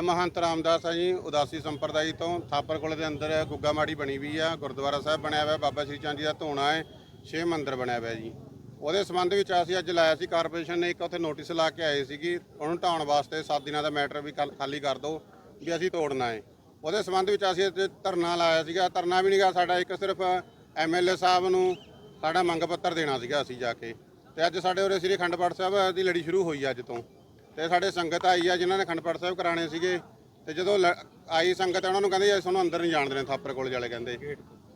ਮੈਂ ਮਹੰਤ ਰਾਮਦਾਸ ਆ ਜੀ, ਉਦਾਸੀ ਸੰਪਰਦਾਈ ਤੋਂ। ਥਾਪਰ ਕੋਲੇ ਦੇ ਅੰਦਰ ਗੁੱਗਾ ਮਾੜੀ ਬਣੀ ਵੀ ਆ, ਗੁਰਦੁਆਰਾ ਸਾਹਿਬ ਬਣਿਆ ਹੋਇਆ, ਬਾਬਾ ਸ਼੍ਰੀ ਚੰਦ ਜੀ ਦਾ ਧੋਣਾ ਹੈ, ਛੇ ਮੰਦਿਰ ਬਣਿਆ ਹੋਇਆ ਜੀ। ਉਹਦੇ ਸੰਬੰਧ ਵਿੱਚ ਅਸੀਂ ਅੱਜ ਲਾਇਆ ਸੀ ਕਾਰਪੋਰੇਸ਼ਨ ਨੇ ਇੱਕ ਉੱਥੇ ਨੋਟਿਸ ਲਾ ਕੇ ਆਏ ਸੀਗੀ, ਉਹਨੂੰ ਢਾਉਣ ਵਾਸਤੇ 7 ਦਿਨਾਂ ਦਾ ਮੈਟਰ ਵੀ ਕੱਲ੍ਹ ਖਾਲੀ ਕਰ ਦਿਓ, ਵੀ ਅਸੀਂ ਤੋੜਨਾ ਹੈ। ਉਹਦੇ ਸੰਬੰਧ ਵਿੱਚ ਅਸੀਂ ਇੱਥੇ ਧਰਨਾ ਲਾਇਆ ਸੀਗਾ, ਧਰਨਾ ਵੀ ਨਹੀਂਗਾ ਸਾਡਾ, ਇੱਕ ਸਿਰਫ ਐਮਐਲਏ ਸਾਹਿਬ ਨੂੰ ਸਾਡਾ ਮੰਗ ਪੱਤਰ ਦੇਣਾ ਸੀਗਾ ਅਸੀਂ ਜਾ ਕੇ। ਤੇ ਅੱਜ ਸਾਡੇ ਉਰੇ ਸ੍ਰੀ ਅਖੰਡ ਪਾਠ ਸਾਹਿਬ ਦੀ ਲੜੀ ਸ਼ੁਰੂ ਹੋਈ ਆ ਅੱਜ ਤੋਂ। ਤੇ ਸਾਡੇ ਸੰਗਤ ਆਈ ਆ ਜਿਨ੍ਹਾਂ ਨੇ ਅਖੰਡ ਪਾਠ ਸਾਹਿਬ ਕਰਾਣੇ ਸੀਗੇ। ਤੇ ਜਦੋਂ ਲ- ਆਈ ਸੰਗਤ ਉਹਨਾਂ ਨੂੰ ਕਹਿੰਦੇ ਅਸੀਂ ਤੁਹਾਨੂੰ ਅੰਦਰ ਨਹੀਂ ਜਾਣ ਦੇਣੇ ਥਾਪਰ ਕੋਲ ਵਾਲੇ ਕਹਿੰਦੇ।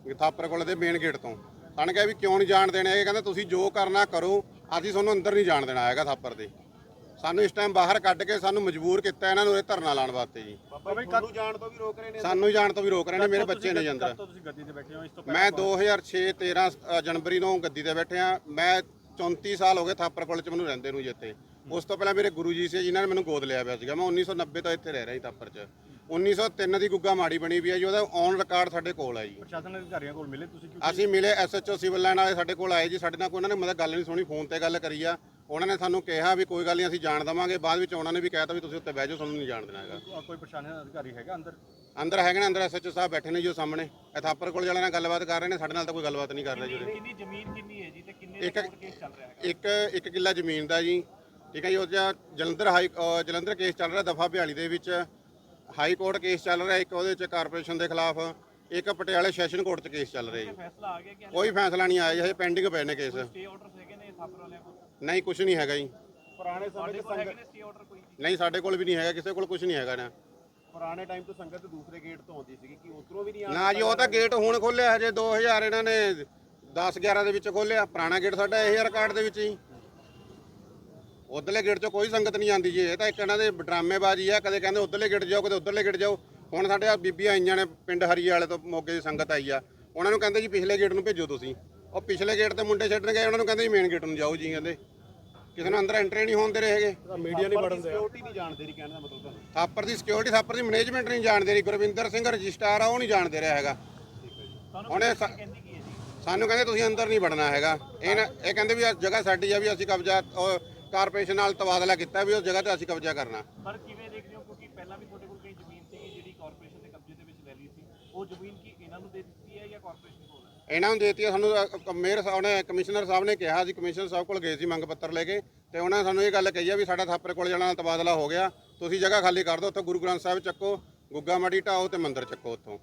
ਵੀ ਥਾਪਰ ਕੋਲ ਦੇ ਮੇਨ ਗੇਟ ਤੋਂ। ਸਾਨੂੰ ਕਿਹਾ ਵੀ ਕਿਉਂ ਨਹੀਂ ਜਾਣ ਦੇਣੇ? ਹੈਗੇ ਕਹਿੰਦੇ ਤੁਸੀਂ ਜੋ ਕਰਨਾ ਕਰੋ ਅਸੀਂ ਤੁਹਾਨੂੰ ਅੰਦਰ ਨਹੀਂ ਜਾਣ ਦੇਣਾ ਹੈਗਾ ਥਾਪਰ ਦੇ। ਸਾਨੂੰ ਇਸ ਟਾਈਮ ਬਾਹਰ ਕੱਢ ਕੇ ਸਾਨੂੰ ਮਜਬੂਰ ਕੀਤਾ ਇਹਨਾਂ ਨੂੰ ਇਹ ਧਰਨਾ ਲਾਉਣ ਵਾਸਤੇ ਜੀ। ਤੁਹਾਨੂੰ ਜਾਣ ਤੋਂ ਵੀ ਰੋਕ ਰਹੇ ਨੇ ਸਾਨੂੰ ਜਾਣ ਤੋਂ ਵੀ ਰੋਕ ਰਹੇ ਨੇ ਮੇਰੇ ਬੱਚੇ ਨੇ ਜੀ ਅੰਦਰ ਤੋਂ ਤੁਸੀਂ ਗੱਦੀ ਤੇ ਬੈਠੇ ਹੋ ਇਸ ਤੋਂ ਮੈਂ 2006 13 ਅ, ਜਨਵਰੀ ਨੂੰ ਗੱਦੀ ਤੇ ਬੈਠਿਆ ਮੈਂ 34 ਸਾਲ ਹੋ ਗਏ ਥਾਪਰ ਕੋਲ ਚ ਮੈਨੂੰ ਰਹਿੰਦੇ ਨੂੰ ਜੀ ਇੱਥੇ। ਉਸ ਤੋਂ ਪਹਿਲਾਂ ਮੇਰੇ ਗੁਰੂ ਜੀ ਸੀ ਜਿਨ੍ਹਾਂ ਨੇ ਮੈਨੂੰ ਗੋਦ ਲਿਆ ਪਿਆ ਸੀਗਾ। ਮੈਂ 1990 ਤੋਂ ਇੱਥੇ ਰਹਿ ਰਿਹਾ ਜੀ ਥਾਪਰ ਚ। 1903 ਦੀ ਗੁੱਗਾ ਮਾੜੀ ਬਣੀ ਵੀ ਹੈ ਜੀ ਉਹਦਾ ਔਨ ਰਿਕਾਰਡ ਸਾਡੇ ਕੋਲ ਹੈ ਜੀ ਪ੍ਰਸ਼ਾਸਨ ਅਧਿਕਾਰੀਆਂ ਕੋਲ ਮਿਲੇ ਤੁਸੀਂ ਕਿਉਂਕਿ ਅਸੀਂ ਮਿਲੇ ਐਸਐਚਓ ਸਿਵਲ ਲਾਈਨ ਵਾਲੇ ਸਾਡੇ ਕੋਲ ਆਏ ਜੀ ਸਾਡੇ ਨਾਲ ਕੋਈ ਉਹਨਾਂ ਨੇ ਮਤਲਬ ਗੱਲ ਨਹੀਂ ਸੁਣੀ ਫੋਨ ਤੇ ਗੱਲ ਕਰੀ ਆ। ਉਹਨਾਂ ਨੇ ਸਾਨੂੰ ਕਿਹਾ ਵੀ ਕੋਈ ਗੱਲ ਨਹੀਂ ਅਸੀਂ ਜਾਣ ਦੇਵਾਂਗੇ। ਬਾਅਦ ਵਿੱਚ ਉਹਨਾਂ ਨੇ ਵੀ ਕਹਿਤਾ ਵੀ ਤੁਸੀਂ ਉੱਤੇ ਬਹਿ ਜਾਓ ਤੁਹਾਨੂੰ ਨਹੀਂ ਜਾਣ ਦੇਣਾ ਹੈਗਾ। ਕੋਈ ਪ੍ਰਸ਼ਾਸਨ ਅਧਿਕਾਰੀ ਹੈਗਾ ਅੰਦਰ? ਅੰਦਰ ਹੈਗੇ ਨੇ ਅੰਦਰ ਐਸਐਚਓ ਸਾਹਿਬ ਬੈਠੇ ਨੇ ਜੀ ਉਹ ਸਾਹਮਣੇ। ਇਹ ਥਾਪਰ ਕੋਲ ਵਾਲਿਆਂ ਨਾਲ ਗੱਲਬਾਤ ਕਰ ਰਹੇ ਨੇ ਸਾਡੇ ਨਾਲ ਤਾਂ ਕੋਈ ਗੱਲਬਾਤ ਨਹੀਂ ਕਰ ਰਹੇ ਜੀ ਉਰੇ। ਕਿੰਨੀ ਜ਼ਮੀਨ ਕਿੰਨੀ ਹੈ ਜੀ ਤੇ ਕਿੰਨੇ ਇੱਕ ਕੇਸ ਚੱਲ ਰਿਹਾ ਹੈ ਇੱਕ ਇੱਕ ਕਿੱਲਾ ਜ਼ਮੀਨ ਦਾ ਜੀ। ਠੀਕ ਹੈ ਜੀ ਉਹ 'ਚ ਜਲੰਧਰ ਹਾਈ ਜਲੰਧਰ ਕੇਸ ਚੱਲ ਰਿਹਾ ਦਫਾ 42 ਦੇ ਵਿੱਚ। ਹਾਈ ਕੋਰਟ ਕੇਸ ਚੱਲ ਰਿਹਾ ਇੱਕ ਉਹਦੇ ਚ ਕਾਰਪੋਰੇਸ਼ਨ ਦੇ ਖਿਲਾਫ ਇੱਕ ਪਟਿਆਲੇ ਸੈਸ਼ਨ ਕੋਰਟ ਚ ਕੇਸ ਚੱਲ ਰਿਹਾ ਜੀ। ਫੈਸਲਾ ਆ ਗਿਆ ਕਿ ਕੋਈ ਫੈਸਲਾ ਨਹੀਂ ਆਇਆ ਜੀ ਹਜੇ ਪੈਂਡਿੰਗ ਪਏ ਨੇ ਕੇਸ। ਸਟੇ ਆਰਡਰਸ ਹੈਗੇ ਨੇ ਥਾਪਰ ਵਾਲਿਆਂ ਕੋਲ? ਨਹੀਂ ਕੁਝ ਨਹੀਂ ਹੈਗਾ ਜੀ। ਪੁਰਾਣੇ ਸਮੇਂ ਤੁਹਾਡੇ ਤੇ ਕੋਲ ਹੈਗੇ ਸੰਗਤ ਨੇ ਸਟੇ ਆਰਡਰ ਕੋਈ? ਨਹੀਂ ਸਾਡੇ ਕੋਲ ਵੀ ਨਹੀਂ ਹੈਗਾ ਕਿਸੇ ਕੋਲ ਕੁਝ ਨਹੀਂ ਹੈਗਾ ਨਾ। ਪੁਰਾਣੇ ਟਾਈਮ ਤੋਂ ਸੰਗਤ ਦੂਸਰੇ ਗੇਟ ਤੋਂ ਆਉਂਦੀ ਸੀਗੀ ਕਿ ਉਧਰੋਂ ਵੀ ਨਹੀਂ ਨਾ ਜੀ ਉਹ ਤਾਂ ਗੇਟ ਹੁਣ ਖੋਲਿਆ ਹਜੇ 2000 ਇਹਨਾਂ ਨੇ 10 11 ਦੇ ਵਿੱਚ ਖੋਲਿਆ ਪੁਰਾਣਾ ਗੇਟ ਸਾਡਾ ਇਹ ਰਿਕਾਰਡ ਦੇ ਵਿੱਚ ਹੀ ਉਧਰਲੇ ਗੇਟ 'ਚੋਂ ਕੋਈ ਸੰਗਤ ਨਹੀਂ ਆਉਂਦੀ ਜੀ। ਇਹ ਤਾਂ ਇੱਕ ਇਹਨਾਂ ਦੇ ਡਰਾਮੇਬਾਜ਼ੀ ਆ। ਕਦੇ ਕਹਿੰਦੇ ਉਧਰਲੇ ਗੇਟ ਜਾਓ ਕਦੇ ਉਧਰਲੇ ਗੇਟ ਜਾਓ। ਹੁਣ ਸਾਡੇ ਆ ਬੀਬੀਆਂ ਆਈਆਂ ਨੇ ਪਿੰਡ ਹਰੀਏ ਵਾਲੇ ਤੋਂ ਮੋਗੇ ਦੀ ਸੰਗਤ ਆਈ ਆ। ਉਹਨਾਂ ਨੂੰ ਕਹਿੰਦੇ ਜੀ ਪਿਛਲੇ ਗੇਟ ਨੂੰ ਭੇਜੋ ਤੁਸੀਂ। ਉਹ ਪਿਛਲੇ ਗੇਟ ਤੇ ਮੁੰਡੇ ਛੱਡਣ ਗਏ ਉਹਨਾਂ ਨੂੰ ਕਹਿੰਦੇ ਜੀ ਮੇਨ ਗੇਟ ਨੂੰ ਜਾਓ ਜੀ ਕਹਿੰਦੇ। ਕਿਸੇ ਨੂੰ ਅੰਦਰ ਐਂਟਰੀ ਨਹੀਂ ਹੋਣ ਦੇ ਰਹੇ ਹੈਗੇ। ਮੀਡੀਆ ਨਹੀਂ ਵੜਨ ਸਿਕਿਉਰਿਟੀ ਨਹੀਂ ਜਾਣਦੇ ਰਹੀ ਕਹਿਣ ਦਾ ਮਤਲਬ ਤੁਹਾਨੂੰ ਥਾਪਰ ਦੀ ਸਿਕਿਉਰਿਟੀ ਥਾਪਰ ਦੀ ਮੈਨੇਜਮੈਂਟ ਨਹੀਂ ਜਾਣਦੇ ਰਹੀ ਗੁਰਵਿੰਦਰ ਸਿੰਘ ਰਜਿਸਟਰਾਰ ਆ ਉਹ ਨਹੀਂ ਜਾਣਦੇ ਰਿਹਾ ਹੈਗਾ। ਹੁਣ ਸਾਨੂੰ ਕਹਿੰਦੇ ਤੁਸੀਂ ਅੰਦਰ ਨਹੀਂ ਵੜਨਾ ਹੈਗਾ। ਇਹ ਇਹ ਕਹਿੰਦੇ ਵੀ ਜਗ੍ਹਾ ਸਾਡੀ ਆ ਵੀ ਅਸੀਂ ਕਬਜ਼ਾ ਕਾਰਪੋਰੇਸ਼ਨ ਨਾਲ ਤਬਾਦਲਾ ਕੀਤਾ ਵੀ ਉਸ ਜਗ੍ਹਾ ਤੇ ਅਸੀਂ ਕਬਜ਼ਾ ਕਰਨਾ। ਪਰ ਕਿਵੇਂ ਦੇਖਦੇ ਹੋ? ਕਿਉਂਕਿ ਪਹਿਲਾਂ ਵੀ ਤੁਹਾਡੇ ਕੋਲ ਕਈ ਜ਼ਮੀਨ ਸੀ ਜਿਹੜੀ ਕਾਰਪੋਰੇਸ਼ਨ ਦੇ ਕਬਜ਼ੇ ਦੇ ਵਿੱਚ ਲੈ ਲਈ ਸੀ। ਉਹ ਜ਼ਮੀਨ ਕੀ ਇਹਨਾਂ ਨੂੰ ਦੇ ਦਿੱਤੀ ਹੈ ਜਾਂ ਕਾਰਪੋਰੇਸ਼ਨ ਕੋਲ ਹੈ? ਇਹਨਾਂ ਨੂੰ ਦੇਤੀ ਸਾਨੂੰ ਮੇਅਰ ਸਾਹਿਬ ਨੇ ਕਮਿਸ਼ਨਰ ਸਾਹਿਬ ਨੇ ਕਿਹਾ ਸੀ ਕਮਿਸ਼ਨਰ ਸਾਹਿਬ ਕੋਲ ਗਏ ਸੀ ਮੰਗ ਪੱਤਰ ਲੈ ਕੇ ਤੇ ਉਹਨਾਂ ਨੇ ਸਾਨੂੰ ਇਹ ਗੱਲ ਕਹੀ ਆ ਵੀ ਸਾਡਾ ਥਾਪਰ ਕੋਲ ਜਾਣਾ ਤਬਾਦਲਾ ਹੋ ਗਿਆ। ਤੁਸੀਂ ਜਗ੍ਹਾ ਖਾਲੀ ਕਰ ਦਿਓ ਉੱਥੇ ਗੁਰੂ ਗ੍ਰੰਥ ਸਾਹਿਬ ਚੱਕੋ ਗੁੱਗਾ ਮਾੜੀ ਢਾਓ ਤੇ ਮੰਦਿਰ ਚੱਕੋ ਉੱਥੋਂ।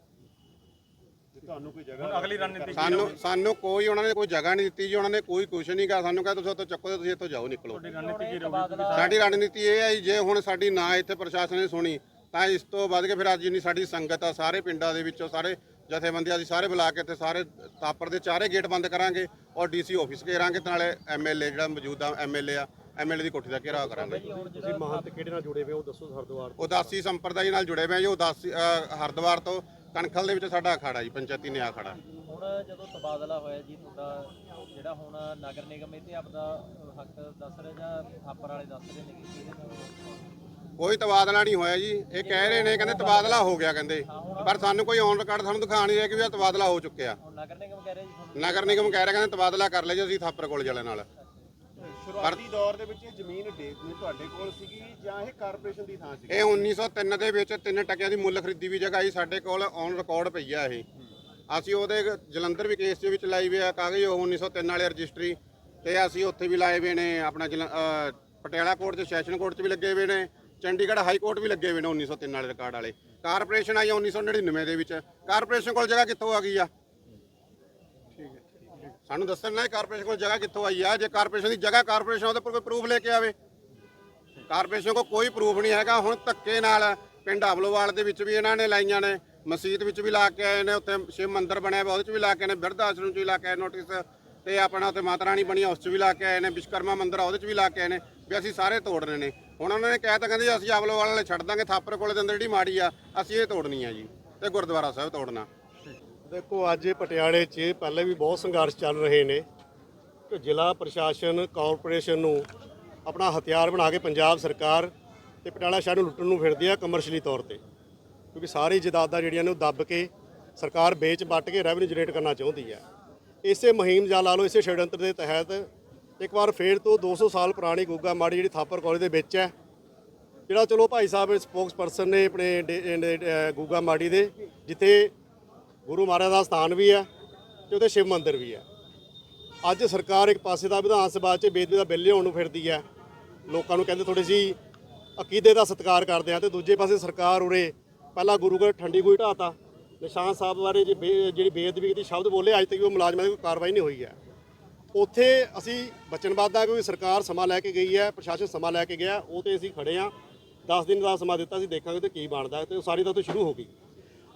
ਤੁਹਾਨੂੰ ਕੋਈ ਜਗ੍ਹਾ ਅਗਲੀ ਰਣਨੀਤੀ ਸਾਨੂੰ ਸਾਨੂੰ ਕੋਈ ਉਹਨਾਂ ਨੇ ਕੋਈ ਜਗ੍ਹਾ ਨਹੀਂ ਦਿੱਤੀ ਜੀ ਉਹਨਾਂ ਨੇ ਕੋਈ ਕੁਛ ਨਹੀਂ ਕਿਹਾ ਸਾਨੂੰ ਕਿਹਾ ਤੁਸੀਂ ਉੱਥੋਂ ਚੱਕੋ ਤੇ ਤੁਸੀਂ ਇੱਥੋਂ ਜਾਓ ਨਿਕਲੋ। ਤੁਹਾਡੀ ਰਣਨੀਤੀ ਕੀ ਰਹੂਗੀ? ਸਾਡੀ ਰਣਨੀਤੀ ਇਹ ਹੈ ਜੀ, ਜੇ ਹੁਣ ਸਾਡੀ ਨਾ ਇੱਥੇ ਪ੍ਰਸ਼ਾਸਨ ਨੇ ਸੁਣੀ ਤਾਂ ਇਸ ਤੋਂ ਵੱਧ ਕੇ ਫਿਰ ਅੱਜ ਜਿੰਨੀ ਸਾਡੀ ਸੰਗਤ ਆ ਸਾਰੇ ਪਿੰਡਾਂ ਦੇ ਵਿੱਚੋਂ ਸਾਰੇ ਜਥੇਬੰਦੀਆਂ ਦੀ ਸਾਰੇ ਬੁਲਾ ਕੇ ਇੱਥੇ ਸਾਰੇ ਤਾਪਰ ਦੇ ਚਾਰੇ ਗੇਟ ਬੰਦ ਕਰਾਂਗੇ ਔਰ ਡੀਸੀ ਆਫਿਸ ਘੇਰਾਂਗੇ ਤੇ ਨਾਲੇ ਐਮਐਲਏ ਜਿਹੜਾ ਮੌਜੂਦਾ ਐਮਐਲਏ ਆ ਐਮਐਲਏ ਦੀ ਕੋਠੀ ਦਾ ਘੇਰਾਓ ਕਰਾਂਗੇ। ਤੁਸੀਂ ਮਹੰਤ ਕਿਹੜੇ ਨਾਲ ਜੁੜੇ ਹੋਏ ਹੋ? ਦੱਸੋ ਹਰਦੁਆਰ ਉਦਾਸੀ ਸੰਪਰਦਾਇ ਨਾਲ ਜੁੜੇ ਹੋਏ ਹਾਂ ਜੀ ਉਦਾਸੀ ਅ, ਹਰਿਦੁਆਰ ਤੋਂ ਕਣਖਲ ਦੇ ਵਿੱਚ ਸਾਡਾ ਅਖਾੜਾ ਜੀ ਪੰਚਾਇਤੀ ਨਿਆਂ ਅਖਾੜਾ। ਹੁਣ ਜਦੋਂ ਤਬਾਦਲਾ ਹੋਇਆ ਜੀ ਤੁਹਾਡਾ ਜਿਹੜਾ ਹੁਣ ਨਗਰ ਨਿਗਮ ਇਹ ਤੇ ਆਪਦਾ ਹੱਕ ਦੱਸ ਰਿਹਾ ਜਾਂ ਥਾਪਰ ਵਾਲੇ ਦੱਸ ਰਹੇ ਨੇ ਕਿ ਇਹਦੇ ਨਾਲ ਕੋਈ ਤਬਾਦਲਾ ਨਹੀਂ ਹੋਇਆ ਜੀ। ਇਹ ਕਹਿ ਰਹੇ ਨੇ ਕਹਿੰਦੇ ਤਬਾਦਲਾ ਹੋ ਗਿਆ ਕਹਿੰਦੇ। ਪਰ ਸਾਨੂੰ ਕੋਈ ਔਨ ਰਿਕਾਰਡ ਸਾਨੂੰ ਦਿਖਾ ਨਹੀਂ ਰਿਹਾ ਕਿ ਵੀ ਇਹ ਤਬਾਦਲਾ ਹੋ ਚੁੱਕਿਆ। ਨਗਰ ਨਿਗਮ ਕਹਿ ਰਿਹਾ ਜੀ ਨਗਰ ਨਿਗਮ ਕਹਿ ਰਿਹਾ ਕਹਿੰਦੇ ਤਬਾਦਲਾ ਕਰ ਲਿਆ ਜੀ ਅਸੀਂ ਥਾਪਰ ਕੋਲ ਜਲੇ ਨਾਲ। ਸ਼ੁਰੂਆਤੀ ਦੌਰ ਦੇ ਵਿੱਚ ਇਹ ਜ਼ਮੀਨ ਡੇ- ਤੁਹਾਡੇ ਕੋਲ ਸੀਗੀ ਜਾਂ ਇਹ ਕਾਰਪੋਰੇਸ਼ਨ ਦੀ ਥਾਂ ਸੀਗੀ? ਇਹ 1903 ਦੇ ਵਿੱਚ 3 ਟਕਿਆਂ ਦੀ ਮੁੱਲ ਖਰੀਦੀ ਵੀ ਜਗ੍ਹਾ ਸੀ ਸਾਡੇ ਕੋਲ ਔਨ ਰਿਕਾਰਡ ਪਈ ਆ ਇਹ। ਅਸੀਂ ਉਹਦੇ ਜਲੰਧਰ ਵੀ ਕੇਸ ਦੇ ਵਿੱਚ ਲਾਈ ਵੀ ਆ ਕਾਗਜ਼ ਉਹ 1903 ਵਾਲੇ ਰਜਿਸਟਰੀ ਤੇ ਅਸੀਂ ਉੱਥੇ ਵੀ ਲਾਏ ਹੋਏ ਨੇ ਆਪਣਾ ਜਲ- ਪਟਿਆਲਾ ਕੋਰਟ 'ਚ ਸੈਸ਼ਨ ਕੋਰਟ 'ਚ ਵੀ ਲੱਗੇ ਹੋਏ ਨੇ ਚੰਡੀਗੜ੍ਹ ਹਾਈ ਕੋਰਟ ਵੀ ਲੱਗੇ ਹੋਏ ਨੇ 1903 ਵਾਲੇ ਰਿਕਾਰਡ ਵਾਲੇ। ਕਾਰਪੋਰੇਸ਼ਨ ਆਈ ਆ 1999 ਦੇ ਵਿੱਚ। ਕਾਰਪੋਰੇਸ਼ਨ ਕੋਲ ਜਗ੍ਹਾ ਕਿੱਥੋਂ ਆ ਗਈ ਆ? ਸਾਨੂੰ ਦੱਸਣ ਨਾ ਕਾਰਪੋਰੇਸ਼ਨ ਕੋਲ ਜਗ੍ਹਾ ਕਿੱਥੋਂ ਆਈ ਆ? ਜੇ ਕਾਰਪੋਰੇਸ਼ਨ ਦੀ ਜਗ੍ਹਾ ਕਾਰਪੋਰੇਸ਼ਨ ਉਹਦੇ ਕੋਲ ਕੋਈ ਪ੍ਰੂਫ ਲੈ ਕੇ ਆਵੇ। ਕਾਰਪੋਰੇਸ਼ਨ ਕੋਲ ਕੋਈ ਪ੍ਰੂਫ ਨਹੀਂ ਹੈਗਾ। ਹੁਣ ਧੱਕੇ ਨਾਲ ਪਿੰਡ ਅਬਲੋਵਾਲ ਦੇ ਵਿੱਚ ਵੀ ਇਹਨਾਂ ਨੇ ਲਾਈਆਂ ਨੇ ਮਸਜਿਦ ਵਿੱਚ ਵੀ ਲਾ ਕੇ ਆਏ ਨੇ ਉੱਥੇ ਸ਼ਿਵ ਮੰਦਿਰ ਬਣਿਆ ਵਾ ਉਹਦੇ ਚ ਵੀ ਲਾ ਕੇ ਆਏ ਨੇ ਬਿਰਧ ਆਸ਼ਰਮ ਚ ਵੀ ਲਾ ਕੇ ਆਏ ਨੋਟਿਸ ਤੇ ਆਪਣਾ ਉੱਥੇ ਮਾਤਾ ਰਾਣੀ ਬਣੀ ਆ, ਉਸ 'ਚ ਵੀ ਲਾ ਕੇ ਆਏ ਨੇ ਵਿਸ਼ਕਰਮਾ ਮੰਦਿਰ ਆ ਉਹਦੇ 'ਚ ਵੀ ਲਾ ਕੇ ਆਏ ਨੇ ਵੀ ਅਸੀਂ ਸਾਰੇ ਤੋੜਨੇ ਨੇ। ਹੁਣ ਉਹਨਾਂ ਨੇ ਕਹਿ ਤਾਂ ਕਹਿੰਦੇ ਜੀ ਅਸੀਂ ਆਵਲੋਵਾਲ ਵਾਲੇ ਛੱਡ ਦਾਂਗੇ ਥਾਪਰ ਕੋਲੇ ਦੇ ਅੰਦਰ ਜਿਹੜੀ ਮਾੜੀ ਆ ਅਸੀਂ ਇਹ ਤੋੜਨੀ ਆ ਜੀ ਤੇ ਗੁਰਦੁਆਰਾ ਸਾਹਿਬ ਤੋੜਨਾ। ਦੇਖੋ, ਅੱਜ ਪਟਿਆਲੇ 'ਚ ਪਹਿਲੇ ਵੀ ਬਹੁਤ ਸੰਘਰਸ਼ ਚੱਲ ਰਹੇ ਨੇ ਕਿ ਜ਼ਿਲ੍ਹਾ ਪ੍ਰਸ਼ਾਸਨ, ਕਾਰਪੋਰੇਸ਼ਨ ਨੂੰ ਆਪਣਾ ਹਥਿਆਰ ਬਣਾ ਕੇ ਪੰਜਾਬ ਸਰਕਾਰ ਤੇ ਪਟਿਆਲਾ ਸ਼ਹਿਰ ਨੂੰ ਲੁੱਟਣ ਨੂੰ ਫਿਰਦੀ ਆ ਕਮਰਸ਼ੀਅਲੀ ਤੌਰ ਤੇ। ਕਿਉਂਕਿ ਸਾਰੀ ਜਾਇਦਾਦਾਂ ਜਿਹੜੀਆਂ ਨੇ ਉਹ ਦੱਬ ਕੇ ਸਰਕਾਰ ਵੇਚ ਵੱਟ ਕੇ ਰੈਵਨਿਊ ਜਨਰੇਟ ਕਰਨਾ ਚਾਹੁੰਦੀ ਹੈ ਇਸੇ ਮੁਹਿੰਮ ਜਾਂ ਲਾ ਲਓ, ਇਸੇ ਛੇੜੰਤਰ ਦੇ ਤਹਿਤ ਇੱਕ ਵਾਰ ਫੇਰ ਤੋਂ 200 ਸਾਲ ਪੁਰਾਣੀ ਗੁੱਗਾ ਮਾੜੀ ਜਿਹੜੀ ਥਾਪਰ ਕਾਲਜ ਦੇ ਵਿੱਚ ਹੈ, ਜਿਹੜਾ ਚਲੋ ਭਾਈ ਸਾਹਿਬ ਸਪੋਕਸ ਪਰਸਨ ਨੇ ਆਪਣੇ ਡੇ- ਡੇ- ਗੁੱਗਾ ਮਾੜੀ ਦੇ, ਜਿੱਥੇ ਗੁਰੂ ਮਹਾਰਾਜ ਦਾ ਸਥਾਨ ਵੀ ਹੈ ਤੇ ਉਹਦੇ ਸ਼ਿਵ ਮੰਦਿਰ ਵੀ ਹੈ। ਅੱਜ ਸਰਕਾਰ ਇੱਕ ਪਾਸੇ ਦਾ ਵਿਧਾਨ ਸਭਾ 'ਚ ਬੇਦਬੀ ਦਾ ਬਿੱਲ ਲਿਆਉਣ ਨੂੰ ਫਿਰਦੀ ਹੈ। ਲੋਕਾਂ ਨੂੰ ਕਹਿੰਦੇ ਥੋੜੀ ਜੀ ਅਕੀਦੇ ਦਾ ਸਤਿਕਾਰ ਕਰਦੇ ਆ ਤੇ ਦੂਜੇ ਪਾਸੇ ਸਰਕਾਰ ਉਰੇ ਪਹਿਲਾਂ ਗੁਰੂ ਘਰ ਠੰਡੀ ਗੂਈ ਢਾਤਾ ਨਿਸ਼ਾਨ ਸਾਹਿਬ ਬਾਰੇ ਜੇ ਬੇ- ਜਿਹੜੀ ਬੇਦਬੀ ਦੀ ਸ਼ਬਦ ਬੋਲੇ, ਅੱਜ ਤੱਕ ਉਹ ਮੁਲਾਜ਼ਮਾਂ ਦੀ ਕੋਈ ਕਾਰਵਾਈ ਨਹੀਂ ਹੋਈ ਹੈ। ਉੱਥੇ ਅਸੀਂ ਬਚਨਬੱਧ ਆ ਕਿਉਂਕਿ ਸਰਕਾਰ ਸਮਾਂ ਲੈ ਕੇ ਗਈ ਹੈ, ਪ੍ਰਸ਼ਾਸਨ ਸਮਾਂ ਲੈ ਕੇ ਗਿਆ, ਉਹ ਤੇ ਅਸੀਂ ਖੜੇ ਆ 10 ਦਿਨ ਦਾ ਸਮਾਂ ਦਿੱਤਾ ਸੀ ਦੇਖਾਂਗੇ ਤੇ ਕੀ ਬਣਦਾ ਤੇ ਉਹ ਸਾਰੀ ਤਾਂ ਤੋਂ ਸ਼ੁਰੂ ਹੋ ਗਈ।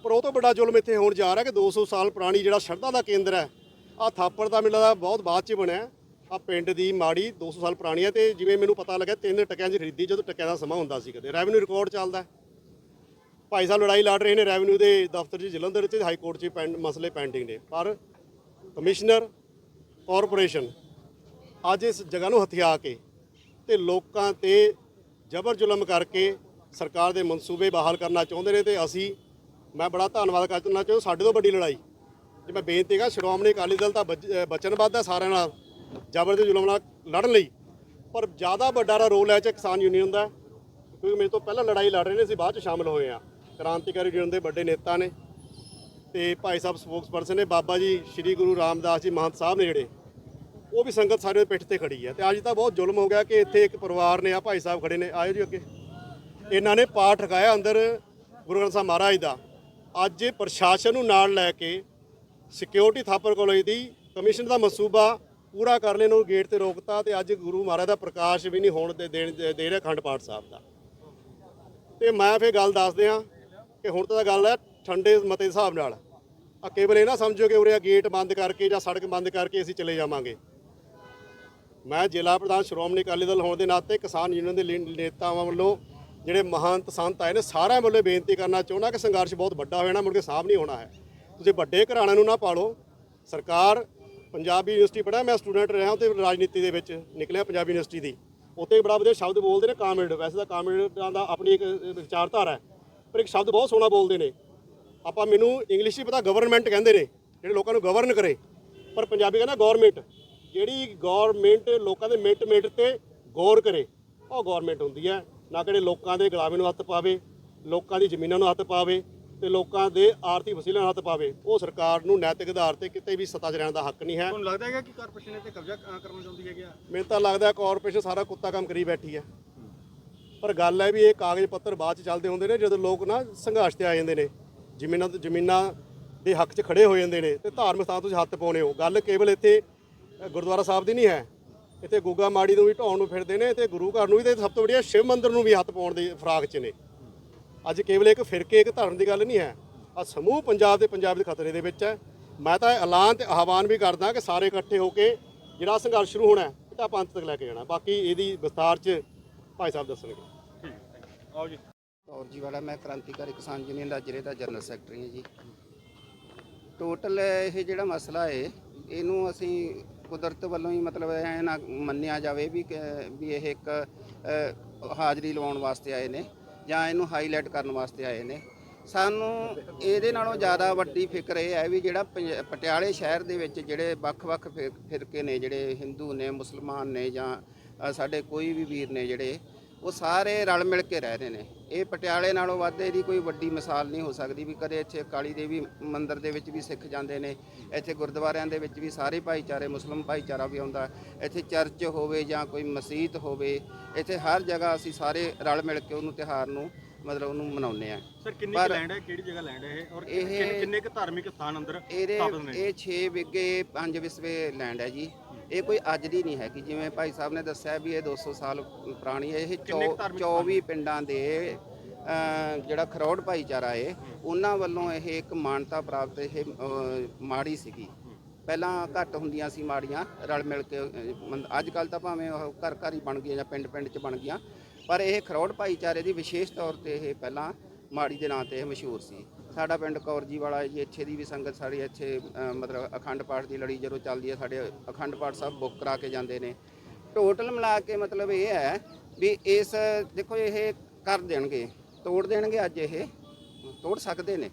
ਪਰ ਉਹ ਤੋਂ ਵੱਡਾ ਜ਼ੁਲਮ ਇੱਥੇ ਹੋਣ ਜਾ ਰਿਹਾ ਕਿ 200 ਸਾਲ ਪੁਰਾਣੀ ਜਿਹੜਾ ਸ਼ਰਧਾ ਦਾ ਕੇਂਦਰ ਹੈ ਆ ਥਾਪੜ ਦਾ ਮੇਲਾ ਦਾ ਬਹੁਤ ਬਾਅਦ ਚ ਬਣਿਆ। ਆ ਪਿੰਡ ਦੀ ਮਾੜੀ 200 ਸਾਲ ਪੁਰਾਣੀ ਹੈ ਤੇ ਜਿਵੇਂ ਮੈਨੂੰ ਪਤਾ ਲੱਗਾ ਤਿੰਨ ਟਕਿਆਂ 'ਚ ਖਰੀਦੀ ਜਦੋਂ ਟਕਿਆਂ ਦਾ ਸਮਾਂ ਹੁੰਦਾ ਸੀ ਕਦੇ। ਰੈਵਨਿਊ ਰਿਕਾਰਡ ਚੱਲਦਾ ਭਾਈ ਸਾਹਿਬ, ਲੜਾਈ ਲੜ ਰਹੇ ਨੇ ਰੈਵਨਿਊ ਦੇ ਦਫ਼ਤਰ 'ਚ, ਜਲੰਧਰ 'ਚ ਹਾਈ ਕੋਰਟ 'ਚ ਪੈਂਡ, ਮਸਲੇ ਪੈਂਡਿੰਗ ਨੇ। ਪਰ ਕਮਿਸ਼ਨਰ ਕਾਰਪੋਰੇਸ਼ਨ ਅੱਜ ਇਸ ਜਗ੍ਹਾ ਨੂੰ ਹਥਿਆ ਕੇ ਤੇ ਲੋਕਾਂ ਤੇ ਜ਼ਬਰ ਜ਼ੁਲਮ ਕਰਕੇ ਸਰਕਾਰ ਦੇ ਮਨਸੂਬੇ ਬਹਾਲ ਕਰਨਾ ਚਾਹੁੰਦੇ ਨੇ ਤੇ ਅਸੀਂ ਮੈਂ ਬੜਾ ਧੰਨਵਾਦ ਕਰਨਾ ਚਾਹੁੰਦਾ ਸਾਡੇ ਤੋਂ ਵੱਡੀ ਲੜਾਈ। ਜੇ ਮੈਂ ਬੇਨਤੀ ਕਰਾਂ, ਸ਼੍ਰੋਮਣੀ ਅਕਾਲੀ ਦਲ ਤਾਂ ਬਚ- ਅਹ ਬਚਨਬੱਧ ਹੈ ਸਾਰਿਆਂ ਨਾਲ ਜ਼ਬਰ ਦੇ ਜ਼ੁਲਮ ਨਾਲ ਲੜਨ ਲਈ। ਪਰ ਜ਼ਿਆਦਾ ਵੱਡਾ ਰੋਲ ਹੈ ਚ ਕਿਸਾਨ ਯੂਨੀਅਨ ਦਾ ਕਿਉਂਕਿ ਮੇਰੇ ਤੋਂ ਪਹਿਲਾਂ ਲੜਾਈ ਲੜ ਰਹੇ ਨੇ, ਅਸੀਂ ਬਾਅਦ ਚ ਸ਼ਾਮਲ ਹੋਏ ਆ ਕ੍ਰਾਂਤੀਕਾਰੀ ਯੂਨੀਅਨ ਦੇ ਵੱਡੇ ਨੇਤਾ ਨੇ ਤੇ ਭਾਈ ਸਾਹਿਬ ਸਪੋਕਸਪਰਸਨ ਨੇ, ਬਾਬਾ ਜੀ ਸ੍ਰੀ ਗੁਰੂ ਰਾਮਦਾਸ ਜੀ, ਮਹੰਤ ਸਾਹਿਬ ਨੇ ਜਿਹੜੇ, ਉਹ ਵੀ ਸੰਗਤ ਸਾਰੇ ਪਿੱਠ ਤੇ ਖੜੀ ਹੈ। ਤੇ ਅੱਜ ਤਾਂ ਬਹੁਤ ਜ਼ੁਲਮ ਹੋ ਗਿਆ ਕਿ ਇੱਥੇ ਇੱਕ ਪਰਿਵਾਰ ਨੇ, ਆ ਭਾਈ ਸਾਹਿਬ ਖੜੇ ਨੇ, ਆਇਓ ਜੀ ਅੱਗੇ। ਇਹਨਾਂ ਨੇ ਪਾਠ ਰਖਾਇਆ ਅੰਦਰ ਗੁਰੂ ਗ੍ਰੰਥ ਸਾਹਿਬ ਮਹਾਰਾਜ ਦਾ। ਅੱਜ ਪ੍ਰਸ਼ਾਸਨ ਨੂੰ ਨਾਲ ਲੈ ਕੇ ਸਿਕਿਉਰਿਟੀ ਥਾਪਰ ਕਾਲਜ ਦੀ ਕਮਿਸ਼ਨ ਦਾ ਮਸੂਬਾ ਪੂਰਾ ਕਰ ਲੈਣ ਨੂੰ ਗੇਟ ਤੇ ਰੋਕਤਾ ਤੇ ਅੱਜ ਗੁਰੂ ਮਹਾਰਾਜ ਦਾ ਪ੍ਰਕਾਸ਼ ਵੀ ਨਹੀਂ ਹੋਣ ਦੇ ਦੇਣ ਦੇ ਰਿਹਾ ਖੰਡ ਪਾਠ ਸਾਹਿਬ ਦਾ। ਤੇ ਮੈਂ ਫੇਰ ਗੱਲ ਦੱਸ ਦਿਆਂ ਕਿ ਹੁਣ ਤਾਂ ਗੱਲ ਹੈ ਠੰਡੇ ਮਤੇ ਦੇ ਹਿਸਾਬ ਨਾਲ। ਆ ਕੇਵਲ ਇਹ ਨਾ ਸਮਝੋ ਕਿ ਉਰੇ ਗੇਟ ਬੰਦ ਕਰਕੇ ਜਾਂ ਸੜਕ ਬੰਦ ਕਰਕੇ ਅਸੀਂ ਚਲੇ ਜਾਵਾਂਗੇ। ਮੈਂ ਜ਼ਿਲ੍ਹਾ ਪ੍ਰਧਾਨ ਸ਼੍ਰੋਮਣੀ ਅਕਾਲੀ ਦਲ ਹੋਣ ਦੇ ਨਾਤੇ ਕਿਸਾਨ ਯੂਨੀਅਨ ਦੇ ਲੀ- ਨੇਤਾਵਾਂ ਵੱਲੋਂ ਜਿਹੜੇ ਮਹੰਤ ਸੰਤ ਆਏ ਨੇ, ਸਾਰਿਆਂ ਵੱਲੋਂ ਬੇਨਤੀ ਕਰਨਾ ਚਾਹੁੰਦਾ ਕਿ ਸੰਘਰਸ਼ ਬਹੁਤ ਵੱਡਾ ਹੋ ਜਾਣਾ ਮੁੜ ਕੇ ਸਾਹਬ ਨਹੀਂ ਹੋਣਾ ਹੈ। ਤੁਸੀਂ ਵੱਡੇ ਘਰਾਣਿਆਂ ਨੂੰ ਨਾ ਪਾਲੋ। ਸਰਕਾਰ ਪੰਜਾਬੀ ਯੂਨੀਵਰਸਿਟੀ ਪੜ੍ਹਿਆ, ਮੈਂ ਸਟੂਡੈਂਟ ਰਿਹਾ ਤੇ ਰਾਜਨੀਤੀ ਦੇ ਵਿੱਚ, ਨਿਕਲਿਆ ਪੰਜਾਬੀ ਯੂਨੀਵਰਸਿਟੀ ਦੀ। ਉੱਥੇ ਬੜਾ ਵਧੀਆ ਸ਼ਬਦ ਬੋਲਦੇ ਨੇ, ਕਾਮਰੇਡ। ਵੈਸੇ ਤਾਂ ਕਾਮਰੇਡਾਂ ਦਾ ਆਪਣੀ ਇੱਕ ਵਿਚਾਰਧਾਰਾ ਹੈ, ਪਰ ਇੱਕ ਸ਼ਬਦ ਬਹੁਤ ਸੋਹਣਾ ਬੋਲਦੇ ਨੇ। ਆਪਾਂ ਮੈਨੂੰ ਇੰਗਲਿਸ਼ ਹੀ ਪਤਾ ਗਵਰਨਮੈਂਟ ਕਹਿੰਦੇ ਨੇ, ਜਿਹੜੇ ਲੋਕਾਂ ਨੂੰ ਗਵਰਨ ਕਰੇ। ਪਰ ਪੰਜਾਬੀ ਕਹਿੰਦਾ ਗਵਰਨਮੈਂਟ ਜਿਹੜੀ ਗਵਰਨਮੈਂਟ ਲੋਕਾਂ ਦੇ ਮਿੰਟ ਮਿੰਟ ਤੇ ਗੌਰ ਕਰੇ, ਉਹ ਗਵਰਨਮੈਂਟ ਹੁੰਦੀ ਹੈ। ਨਾ ਕਿ ਜਿਹੜੇ ਲੋਕਾਂ ਦੇ ਗੁਲਾਮੀ ਨੂੰ ਹੱਥ ਪਾਵੇ ਲੋਕਾਂ ਦੀ ਜ਼ਮੀਨਾਂ ਨੂੰ ਹੱਥ ਪਾਵੇ ਤੇ ਲੋਕਾਂ ਦੇ ਆਰਥਿਕ ਵਸੀਲਿਆਂ ਨੂੰ ਹੱਥ ਪਾਵੇ ਉਹ ਸਰਕਾਰ ਨੂੰ ਨੈਤਿਕ ਆਧਾਰ ਤੇ ਕਿਤੇ ਵੀ ਸੱਤਾ 'ਚ ਰਹਿਣ ਦਾ ਹੱਕ ਨਹੀਂ ਹੈ। ਤੁਹਾਨੂੰ ਲੱਗਦਾ ਹੈਗਾ ਕਿ ਕਾਰਪੋਰੇਸ਼ਨ ਇਹ ਤੇ ਕਬਜ਼ਾ ਅ, ਕਰਨਾ ਚਾਹੁੰਦੀ ਹੈਗੀ ਆ? ਮੈਨੂੰ ਤਾਂ ਲੱਗਦਾ ਕਾਰਪੋਰੇਸ਼ਨ ਸਾਰਾ ਕੁੱਤਾ ਕੰਮ ਕਰੀ ਬੈਠੀ ਹੈ। ਪਰ ਗੱਲ ਹੈ ਵੀ ਇਹ ਕਾਗਜ਼ ਪੱਤਰ ਬਾਅਦ ਚ ਚੱਲਦੇ ਹੁੰਦੇ ਨੇ ਜਦੋਂ ਲੋਕ ਨਾ ਸੰਘਰਸ਼ ਤੇ ਆ ਜਾਂਦੇ ਨੇ ਜ਼ਮੀਨਾਂ ਤੇ ਜ਼ਮੀਨਾਂ ਦੇ ਹੱਕ 'ਚ ਖੜੇ ਹੋ ਜਾਂਦੇ ਨੇ ਤੇ ਧਾਰਮਿਕ ਸਥਾਨ ਤੁਸੀਂ ਹੱਥ ਪਾਉਣੇ ਹੋ। ਗੱਲ ਕੇਵਲ ਇੱਥੇ ਅ, ਗੁਰਦੁਆਰਾ ਸਾਹਿਬ ਦੀ ਨਹੀਂ ਹੈ ਇੱਥੇ ਗੁੱਗਾ ਮਾੜੀ ਨੂੰ ਵੀ ਢਾਉਣ ਨੂੰ ਫਿਰਦੇ ਨੇ ਤੇ ਗੁਰੂ ਘਰ ਨੂੰ ਵੀ ਤੇ ਸਭ ਤੋਂ ਵੱਡੀਆ ਸ਼ਿਵ ਮੰਦਿਰ ਨੂੰ ਵੀ ਹੱਥ ਪਾਉਣ ਦੀ ਫਰਾਕ 'ਚ ਨੇ। ਅੱਜ ਕੇਵਲ ਇੱਕ ਫਿਰਕੇ ਇੱਕ ਧਰਮ ਦੀ ਗੱਲ ਨਹੀਂ ਹੈ। ਆ ਸਮੂਹ ਪੰਜਾਬ ਦੇ ਪੰਜਾਬ ਦੇ ਖਤਰੇ ਦੇ ਵਿੱਚ ਹੈ। ਮੈਂ ਤਾਂ ਇਹ ਐਲਾਨ ਤੇ ਆਹਵਾਨ ਵੀ ਕਰਦਾ ਕਿ ਸਾਰੇ ਇਕੱਠੇ ਹੋ ਕੇ ਜਿਹੜਾ ਸੰਘਰਸ਼ ਸ਼ੁਰੂ ਹੋਣਾ ਹੈ ਇਹ ਤਾਂ ਪੰਥ ਤੱਕ ਲੈ ਕੇ ਜਾਣਾ। ਬਾਕੀ ਇਹਦੀ ਵਿਸਤਾਰ 'ਚ ਭਾਈ ਸਾਹਿਬ ਦੱਸਣਗੇ। ਆਓ ਜੀ। ਔਰ ਜੀ ਵਾਲਾ ਮੈਂ ਕ੍ਰਾਂਤੀਕਾਰੀ ਕਿਸਾਨ ਯੂਨੀਅਨ ਦਾ ਜ਼ਿਲ੍ਹੇ ਦਾ ਜਨਰਲ ਸੈਕਟਰੀ ਹਾਂ ਜੀ। ਟੋਟਲ ਇਹ ਜਿਹੜਾ ਮਸਲਾ ਹੈ ਇਹਨੂੰ ਅਸੀਂ ਕੁਦਰਤ ਵੱਲੋਂ ਹੀ ਮਤਲਬ ਐ ਨਾ ਮੰਨਿਆ ਜਾਵੇ ਵੀ ਕਿ ਵੀ ਇਹ ਇੱਕ ਅ, ਹਾਜ਼ਰੀ ਲਵਾਉਣ ਵਾਸਤੇ ਆਏ ਨੇ ਜਾਂ ਇਹਨੂੰ ਹਾਈਲਾਈਟ ਕਰਨ ਵਾਸਤੇ ਆਏ ਨੇ। ਸਾਨੂੰ ਇਹਦੇ ਨਾਲੋਂ ਜ਼ਿਆਦਾ ਵੱਡੀ ਫਿਕਰ ਇਹ ਹੈ ਵੀ ਜਿਹੜਾ ਪੰਜ- ਪਟਿਆਲੇ ਸ਼ਹਿਰ ਦੇ ਵਿੱਚ ਜਿਹੜੇ ਵੱਖ-ਵੱਖ ਫਿਰ ਫਿਰਕੇ ਨੇ ਜਿਹੜੇ ਹਿੰਦੂ ਨੇ ਮੁਸਲਮਾਨ ਨੇ ਜਾਂ ਅ, ਸਾਡੇ ਕੋਈ ਵੀ ਵੀਰ ਨੇ ਜਿਹੜੇ ਉਹ ਸਾਰੇ ਰਲ ਮਿਲ ਕੇ ਰਹਿ ਰਹੇ ਨੇ। ਇਹ ਪਟਿਆਲੇ ਨਾਲੋਂ ਵੱਧ ਇਹਦੀ ਕੋਈ ਵੱਡੀ ਮਿਸਾਲ ਨਹੀਂ ਹੋ ਸਕਦੀ ਵੀ ਕਦੇ ਇੱਥੇ ਕਾਲੀ ਦੇਵੀ ਮੰਦਿਰ ਦੇ ਵਿੱਚ ਵੀ ਸਿੱਖ ਜਾਂਦੇ ਨੇ ਇੱਥੇ ਗੁਰਦੁਆਰਿਆਂ ਦੇ ਵਿੱਚ ਵੀ ਸਾਰੇ ਭਾਈਚਾਰੇ ਮੁਸਲਮ ਭਾਈਚਾਰਾ ਵੀ ਆਉਂਦਾ। ਇੱਥੇ ਚਰਚ ਹੋਵੇ ਜਾਂ ਕੋਈ ਮਸਜਿਦ ਹੋਵੇ ਇੱਥੇ ਹਰ ਜਗ੍ਹਾ ਅਸੀਂ ਸਾਰੇ ਰਲ ਮਿਲ ਕੇ ਉਹਨੂੰ ਤਿਉਹਾਰ ਨੂੰ ਮਤਲਬ ਉਹਨੂੰ ਮਨਾਉਂਦੇ ਆ ਸਰ ਕਿੰਨੀ ਕੁ ਲੈਂਡ ਹੈ? ਕਿਹੜੀ ਜਗ੍ਹਾ ਲੈਂਡ ਹੈ ਇਹ? ਔਰ ਕਿੰਨੇ ਕੁ ਧਾਰਮਿਕ ਸਥਾਨ ਅੰਦਰ ਇਹਦੇ ਸਥਾਪਿਤ ਨੇ? ਇਹ 6 ਵਿਗੇ 5 ਵਿਸਵੇ ਲੈਂਡ ਹੈ ਜੀ। ਇਹ ਕੋਈ ਅੱਜ ਦੀ ਨਹੀਂ ਹੈ ਕਿ ਜਿਵੇਂ ਭਾਈ ਸਾਹਿਬ ਨੇ ਦੱਸਿਆ ਵੀ ਇਹ 200 ਸਾਲ ਪੁਰਾਣੀ ਹੈ ਇਹ ਕਿੰਨੇ ਕੁ ਚੌ- ਧਾਰਮਿਕ 24 ਪਿੰਡਾਂ ਦੇ ਜਿਹੜਾ ਖਰੋੜ ਭਾਈਚਾਰਾ ਹੈ ਉਹਨਾਂ ਵੱਲੋਂ ਇਹ ਇੱਕ ਮਾਨਤਾ ਪ੍ਰਾਪਤ ਇਹ ਮਾੜੀ ਸੀਗੀ। ਪਹਿਲਾਂ ਘੱਟ ਹੁੰਦੀਆਂ ਸੀ ਮਾੜੀਆਂ ਰਲ ਮਿਲ ਕੇ ਅੱਜ ਕੱਲ ਤਾਂ ਭਾਵੇਂ ਉਹ ਘਰ ਘਰ ਹੀ ਬਣ ਗਈਆਂ ਜਾਂ ਪਿੰਡ ਪਿੰਡ 'ਚ ਬਣ ਗਈਆਂ ਪਰ ਇਹ ਖਰੋੜ ਭਾਈਚਾਰੇ ਦੀ ਵਿਸ਼ੇਸ਼ ਤੌਰ ਤੇ ਇਹ ਪਹਿਲਾਂ ਮਾੜੀ ਦੇ ਨਾਂ ਤੇ ਇਹ ਮਸ਼ਹੂਰ ਸੀ। ਸਾਡਾ ਪਿੰਡ ਕੌਰਜੀ ਵਾਲਾ ਜੀ ਇੱਥੇ ਦੀ ਵੀ ਸੰਗਤ ਸਾਡੀ ਇੱਥੇ ਅ, ਮਤਲਬ ਅਖੰਡ ਪਾਠ ਦੀ ਲੜੀ ਜਦੋਂ ਚੱਲਦੀ ਹੈ ਸਾਡੇ ਅਖੰਡ ਪਾਠ ਸਾਹਿਬ ਬੁੱਕ ਕਰਾ ਕੇ ਜਾਂਦੇ ਨੇ। ਟੋਟਲ ਮਿਲਾ ਕੇ ਮਤਲਬ ਇਹ ਹੈ ਵੀ ਇਸ ਦੇਖੋ ਇਹ ਕਰ ਦੇਣਗੇ ਤੋੜ ਦੇਣਗੇ ਅੱਜ ਇਹ ਤੋੜ ਸਕਦੇ ਨੇ।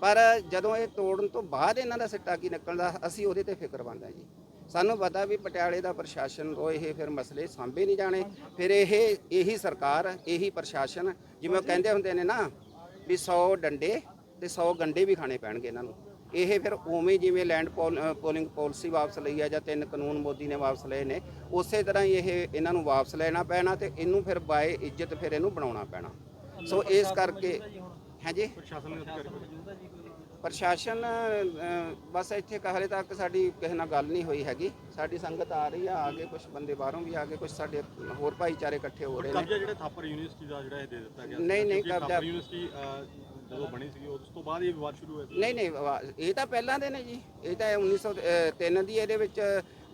ਪਰ ਜਦੋਂ ਇਹ ਤੋੜਨ ਤੋਂ ਬਾਅਦ ਇਹਨਾਂ ਦਾ ਸਿੱਟਾ ਕੀ ਨਿਕਲਦਾ ਅਸੀਂ ਉਹਦੇ ਤੇ ਫਿਕਰਮੰਦ ਹਾਂ ਜੀ। ਸਾਨੂੰ ਪਤਾ ਵੀ ਪਟਿਆਲੇ ਦਾ ਪ੍ਰਸ਼ਾਸਨ ਤੋਂ ਇਹ ਫਿਰ ਮਸਲੇ ਸਾਂਭੇ ਨਹੀਂ ਜਾਣੇ। ਫਿਰ ਇਹ ਇਹੀ ਸਰਕਾਰ ਇਹੀ ਪ੍ਰਸ਼ਾਸਨ ਜਿਵੇਂ ਉਹ ਕਹਿੰਦੇ ਹੁੰਦੇ ਨੇ ਨਾ ਵੀ 100 ਡੰਡੇ ਤੇ 100 ਗੰਡੇ ਵੀ ਖਾਣੇ ਪੈਣਗੇ ਇਹਨਾਂ ਨੂੰ। ਇਹ ਫਿਰ ਉਵੇਂ ਜਿਵੇਂ ਲੈਂਡ ਪੋਲਿੰਗ ਪਾਲਿਸੀ ਵਾਪਸ ਲਈ ਆ ਜਾਂ ਤਿੰਨ ਕਾਨੂੰਨ ਮੋਦੀ ਨੇ ਵਾਪਸ ਲਏ ਨੇ ਉਸੇ ਤਰ੍ਹਾਂ ਹੀ ਇਹ ਇਹਨਾਂ ਨੂੰ ਵਾਪਸ ਲੈਣਾ ਪੈਣਾ ਤੇ ਇਹਨੂੰ ਫਿਰ ਬਾਏ ਇੱਜ਼ਤ ਫਿਰ ਇਹਨੂੰ ਬਣਾਉਣਾ ਪੈਣਾ। ਸੋ ਇਸ ਕਰਕੇ ਹੈ ਜੀ ਪ੍ਰਸ਼ਾਸਨ ਬਸ ਇੱਥੇ ਹਾਲੇ ਤੱਕ ਸਾਡੀ ਕਿਸੇ ਨਾਲ ਗੱਲ ਨਹੀਂ ਹੋਈ ਹੈਗੀ। ਸਾਡੀ ਸੰਗਤ ਆ ਰਹੀ ਆ ਆਗੇ ਕੁਝ ਬੰਦੇ ਬਾਹਰੋਂ ਵੀ ਆ ਗਏ ਕੁਝ ਸਾਡੇ ਹੋਰ ਭਾਈਚਾਰੇ ਇਕੱਠੇ ਹੋ ਰਹੇ ਨੇ। ਕਬਜ਼ਾ ਜਿਹੜਾ ਥਾਪਰ ਯੂਨੀਵਰਸਿਟੀ ਦਾ ਜਿਹੜਾ ਇਹ ਦੇ ਦਿੱਤਾ ਗਿਆ। ਨਹੀਂ, ਨਹੀਂ, ਕਬਜ਼ਾ- ਥਾਪਰ ਯੂਨੀਵਰਸਿਟੀ ਜਦੋਂ ਬਣੀ ਸੀ ਉਸ ਤੋਂ ਬਾਅਦ ਇਹ ਵਿਵਾਦ ਸ਼ੁਰੂ ਹੋਇਆ ਸੀ। ਨਹੀਂ ਨਹੀਂ, ਵਾ- ਇਹ ਤਾਂ ਪਹਿਲਾਂ ਦੇ ਨੇ ਜੀ। ਇਹ ਤਾਂ 1903 ਦੀ ਇਹਦੇ ਵਿੱਚ,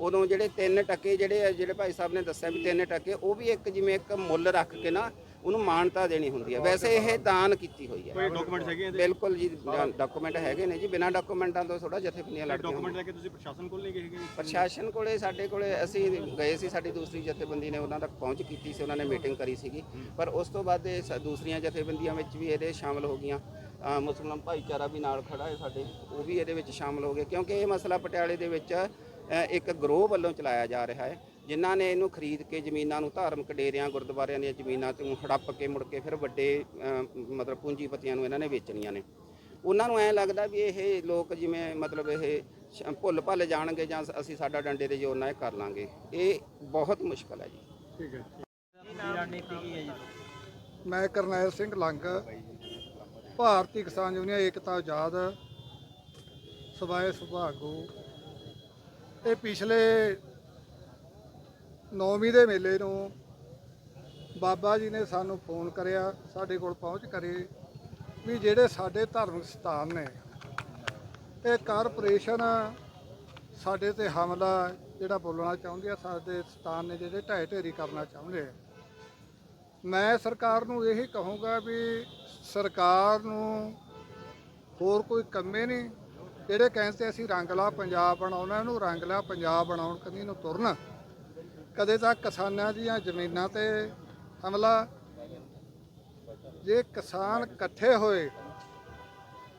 ਉਦੋਂ ਜਿਹੜੇ ਤਿੰਨ ਟੱਕੇ ਜਿਹੜੇ ਜਿਹੜੇ ਭਾਈ ਸਾਹਿਬ ਨੇ ਦੱਸਿਆ ਵੀ ਤਿੰਨ ਟੱਕੇ, ਉਹ ਵੀ ਇੱਕ ਜਿਵੇਂ ਇੱਕ ਮੁੱਲ ਰੱਖ ਕੇ ਨਾ ਉਹਨੂੰ ਮਾਨਤਾ ਦੇਣੀ ਹੁੰਦੀ ਹੈ। ਵੈਸੇ ਇਹ ਦਾਨ ਕੀਤੀ ਹੋਈ ਹੈ। ਕੋਈ ਡਾਕੂਮੈਂਟਸ ਹੈਗੇ ਇਹਦੇ ਬਿਲਕੁਲ ਜੀ ਡਾਕੂਮੈਂਟ ਹੈਗੇ ਨੇ ਜੀ। ਬਿਨਾਂ ਡਾਕੂਮੈਂਟਾਂ ਤੋਂ ਥੋੜਾ ਜਥੇਬੰਦੀਆਂ ਲੜਦੀਆਂ ਡਾਕੂਮੈਂਟ ਲੈ ਕੇ ਤੁਸੀਂ ਪ੍ਰਸ਼ਾਸਨ ਕੋਲ ਨਹੀਂ ਗਏ ਹੈਗੇ? ਪ੍ਰਸ਼ਾਸਨ ਕੋਲੇ ਸਾਡੇ ਕੋਲੇ ਅਸੀਂ ਗਏ ਸੀ ਸਾਡੀ ਦੂਸਰੀ ਜਥੇਬੰਦੀ ਨੇ ਉਹਨਾਂ ਤੱਕ ਪਹੁੰਚ ਕੀਤੀ ਸੀ ਉਹਨਾਂ ਨੇ ਮੀਟਿੰਗ ਕਰੀ ਸੀਗੀ। ਪਰ ਉਸ ਤੋਂ ਬਾਅਦ ਇਹ ਦੂਸਰੀਆਂ ਜਥੇਬੰਦੀਆਂ ਵਿੱਚ ਵੀ ਇਹਦੇ ਸ਼ਾਮਲ ਹੋ ਗਈਆਂ। ਮੁਸਲਮਾਨ ਭਾਈਚਾਰਾ ਵੀ ਨਾਲ ਖੜਾ ਹੈ ਸਾਡੇ। ਉਹ ਵੀ ਇਹਦੇ ਵਿੱਚ ਸ਼ਾਮਲ ਹੋ ਗਏ। ਕਿਉਂਕਿ ਇਹ ਮਸਲਾ ਪਟਿਆਲੇ ਦੇ ਵਿੱਚ ਇੱਕ ਗਰੋਹ ਵੱਲੋਂ ਚਲਾਇਆ ਜਾ ਰਿਹਾ ਹੈ। ਜਿਨ੍ਹਾਂ ਨੇ ਇਹਨੂੰ ਖਰੀਦ ਕੇ ਜ਼ਮੀਨਾਂ ਨੂੰ ਧਾਰਮਿਕ ਡੇਰਿਆਂ ਗੁਰਦੁਆਰਿਆਂ ਦੀਆਂ ਜ਼ਮੀਨਾਂ ਤੋਂ ਹੜੱਪ ਕੇ ਮੁੜ ਕੇ ਫਿਰ ਵੱਡੇ ਮਤਲਬ ਪੂੰਜੀਪਤੀਆਂ ਨੂੰ ਇਹਨਾਂ ਨੇ ਵੇਚਣੀਆਂ ਨੇ। ਉਹਨਾਂ ਨੂੰ ਐਂ ਲੱਗਦਾ ਵੀ ਇਹ ਲੋਕ ਜਿਵੇਂ ਮਤਲਬ ਇਹ ਭੁੱਲ ਭੱਲ ਜਾਣਗੇ ਜਾਂ ਅਸੀਂ ਸਾਡਾ ਡੰਡੇ ਦੇ ਜੋਰ ਨਾਲ ਇਹ ਕਰ ਲਾਂਗੇ। ਇਹ ਬਹੁਤ ਮੁਸ਼ਕਲ ਹੈ ਜੀ। ਆਪਣੀ ਰਣਨੀਤੀ ਕੀ ਹੈ ਜੀ? ਮੈਂ ਕਰਨੈਲ ਸਿੰਘ ਲੰਗ ਭਾਰਤੀ ਕਿਸਾਨ ਯੂਨੀਅਨ ਏਕਤਾ ਆਜ਼ਾਦ ਸਵਾਏ ਸੁਭਾਗੂ। ਇਹ ਪਿਛਲੇ ਨੌਵੀਂ ਦੇ ਮੇਲੇ ਨੂੰ ਬਾਬਾ ਜੀ ਨੇ ਸਾਨੂੰ ਫੋਨ ਕਰਿਆ, ਸਾਡੇ ਕੋਲ ਪਹੁੰਚ ਕਰੀ ਵੀ ਜਿਹੜੇ ਸਾਡੇ ਧਾਰਮਿਕ ਸਥਾਨ ਨੇ, ਇਹ ਕਾਰਪੋਰੇਸ਼ਨ ਸਾਡੇ ਤੇ ਹਮਲਾ ਜਿਹੜਾ ਬੋਲਣਾ ਚਾਹੁੰਦੀ ਆ, ਸਾਡੇ ਸਥਾਨ ਨੇ ਜਿਹੜੇ ਢਹਿ ਢੇਰੀ ਕਰਨਾ ਚਾਹੁੰਦੇ ਆ। ਮੈਂ ਸਰਕਾਰ ਨੂੰ ਇਹੀ ਕਹੂੰਗਾ ਵੀ ਸਰਕਾਰ ਨੂੰ ਹੋਰ ਕੋਈ ਕੰਮੇ ਨਹੀਂ, ਜਿਹੜੇ ਕਹਿੰਦੇ ਅਸੀਂ ਰੰਗਲਾ ਪੰਜਾਬ ਬਣਾਉਣਾ ਇਹਨੂੰ ਰੰਗਲਾ ਪੰਜਾਬ ਬਣਾਉਣ ਕੰਨੀ ਨੂੰ ਤੁਰਨ। ਕਦੇ ਤਾਂ ਕਿਸਾਨਾਂ ਦੀਆਂ ਜ਼ਮੀਨਾਂ ਤੇ ਹਮਲਾ। ਜੇ ਕਿਸਾਨ ਇਕੱਠੇ ਹੋਏ,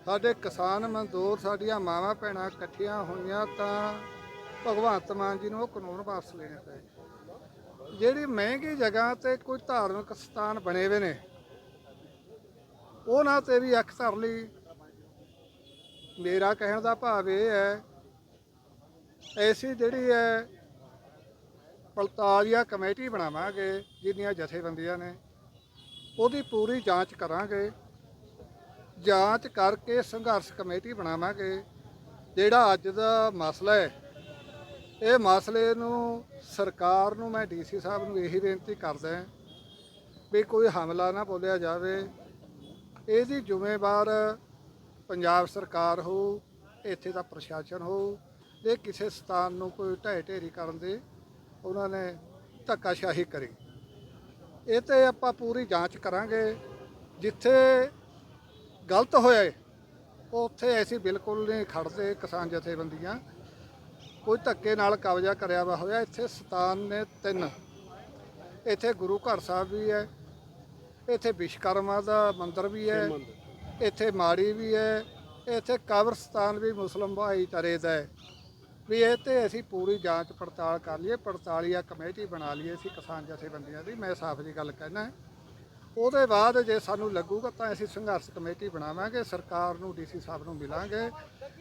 ਸਾਡੇ ਕਿਸਾਨ ਮਜ਼ਦੂਰ, ਸਾਡੀਆਂ ਮਾਵਾਂ ਭੈਣਾਂ ਇਕੱਠੀਆਂ ਹੋਈਆਂ ਤਾਂ ਭਗਵੰਤ ਮਾਨ ਜੀ ਨੂੰ ਉਹ ਕਾਨੂੰਨ ਵਾਪਸ ਲੈਣੇ ਪਏ। ਜਿਹੜੀ ਮਹਿੰਗੀ ਜਗ੍ਹਾ ਤੇ ਕੋਈ ਧਾਰਮਿਕ ਸਥਾਨ ਬਣੇ ਹੋਏ ਨੇ, ਉਹਨਾਂ ਤੇ ਵੀ ਅੱਖ ਧਰ ਲਈ। ਮੇਰਾ ਕਹਿਣ ਦਾ ਭਾਵ ਇਹ ਹੈ, ਐਸੀ ਜਿਹੜੀ ਹੈ ਪੜਤਾਲੀਆ ਕਮੇਟੀ ਬਣਾਵਾਂਗੇ, ਜਿੰਨੀਆਂ ਜਥੇਬੰਦੀਆਂ ਨੇ, ਉਹਦੀ ਪੂਰੀ ਜਾਂਚ ਕਰਾਂਗੇ। ਜਾਂਚ ਕਰਕੇ ਸੰਘਰਸ਼ ਕਮੇਟੀ ਬਣਾਵਾਂਗੇ। ਜਿਹੜਾ ਅੱਜ ਦਾ ਮਸਲਾ ਹੈ, ਇਹ ਮਸਲੇ ਨੂੰ ਸਰਕਾਰ ਨੂੰ, ਮੈਂ ਡੀਸੀ ਸਾਹਿਬ ਨੂੰ ਇਹੀ ਬੇਨਤੀ ਕਰਦਾ ਵੀ ਕੋਈ ਹਮਲਾ ਨਾ ਬੋਲਿਆ ਜਾਵੇ। ਇਹਦੀ ਜ਼ਿੰਮੇਵਾਰ ਪੰਜਾਬ ਸਰਕਾਰ ਹੋ ਇੱਥੇ ਦਾ ਪ੍ਰਸ਼ਾਸਨ ਹੋ ਇਹ ਕਿਸੇ ਸਥਾਨ ਨੂੰ ਕੋਈ ਢਹਿ ਢੇਰੀ ਕਰਨ ਦੇ ਉਹਨਾਂ ਨੇ ਧੱਕਾਸ਼ਾਹੀ ਕਰੀ। ਇਹ ਤੇ ਆਪਾਂ ਪੂਰੀ ਜਾਂਚ ਕਰਾਂਗੇ। ਜਿੱਥੇ ਗਲਤ ਹੋਇਆ ਏ, ਉੱਥੇ ਅਸੀਂ ਬਿਲਕੁਲ ਨਹੀਂ ਖੜਦੇ ਕਿਸਾਨ ਜਥੇਬੰਦੀਆਂ। ਕੋਈ ਧੱਕੇ ਨਾਲ ਕਬਜ਼ਾ ਕਰਿਆ ਵਾ ਹੋਇਆ ਇੱਥੇ ਸਤਾਨ ਨੇ ਤਿੰਨ। ਇੱਥੇ ਗੁਰੂ ਘਰ ਸਾਹਿਬ ਵੀ ਹੈ ਇੱਥੇ ਵਿਸ਼ਕਰਮਾ ਦਾ ਮੰਦਿਰ ਵੀ ਹੈ ਇੱਥੇ ਮਾੜੀ ਵੀ ਹੈ ਇੱਥੇ ਕਬਰਸਤਾਨ ਵੀ ਮੁਸਲਮ ਭਾਈਚਾਰੇ ਦਾ ਹੈ। ਵੀ ਇਹ ਤੇ ਅਸੀਂ ਪੂਰੀ ਜਾਂਚ ਪੜਤਾਲ ਕਰ ਲਈਏ ਪੜਤਾਲੀਆ ਕਮੇਟੀ ਬਣਾ ਲਈਏ ਅਸੀਂ ਕਿਸਾਨ ਜਥੇਬੰਦੀਆਂ ਦੀ, ਮੈਂ ਸਾਫ਼ ਜੀ ਗੱਲ ਕਹਿਣਾ। ਉਹਦੇ ਬਾਅਦ ਜੇ ਸਾਨੂੰ ਲੱਗੂਗਾ ਤਾਂ ਅਸੀਂ ਸੰਘਰਸ਼ ਕਮੇਟੀ ਬਣਾਵਾਂਗੇ, ਸਰਕਾਰ ਨੂੰ ਡੀਸੀ ਸਾਹਿਬ ਨੂੰ ਮਿਲਾਂਗੇ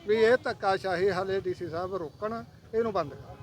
ਵੀ ਇਹ ਧੱਕਾਸ਼ਾਹੀ ਹਾਲੇ ਡੀਸੀ ਸਾਹਿਬ ਰੋਕਣ, ਇਹਨੂੰ ਬੰਦ ਕਰ।